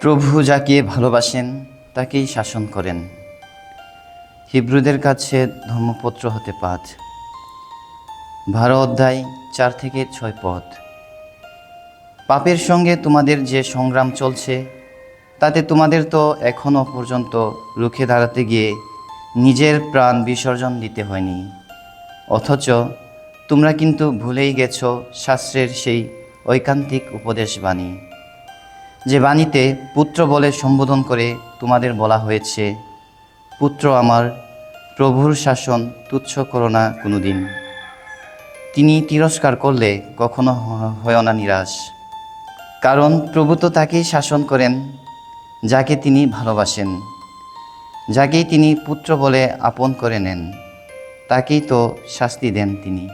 প্রভু যাকে ভালোবাসেন, তাকেই শাসন করেন। হিব্রুদের কাছে ধর্মপত্র হতে পাঠ বারো অধ্যায়, চার থেকে ছয় পদ। পাপের সঙ্গে তোমাদের যে সংগ্রাম চলছে, তাতে তোমাদের তো এখনও পর্যন্ত রুখে দাঁড়াতে গিয়ে নিজের প্রাণ বিসর্জন দিতে হয়নি। অথচ তোমরা কিন্তু ভুলেই গেছ শাস্ত্রের সেই ঐকান্তিক উপদেশ বাণী যে বাণীতে পুত্র বলে সম্বোধন করে তোমাদের বলা হয়েছে, পুত্র আমার, প্রভুর শাসন তুচ্ছ করো না কোনোদিন। তিনি তিরস্কার করলে কখনো হয় না নিরাশ। কারণ প্রভু তো তাকেই শাসন করেন, যাকে তিনি ভালোবাসেন। যাকেই তিনি পুত্র বলে আপন করে নেন, তাকেই তো শাস্তি দেন তিনি।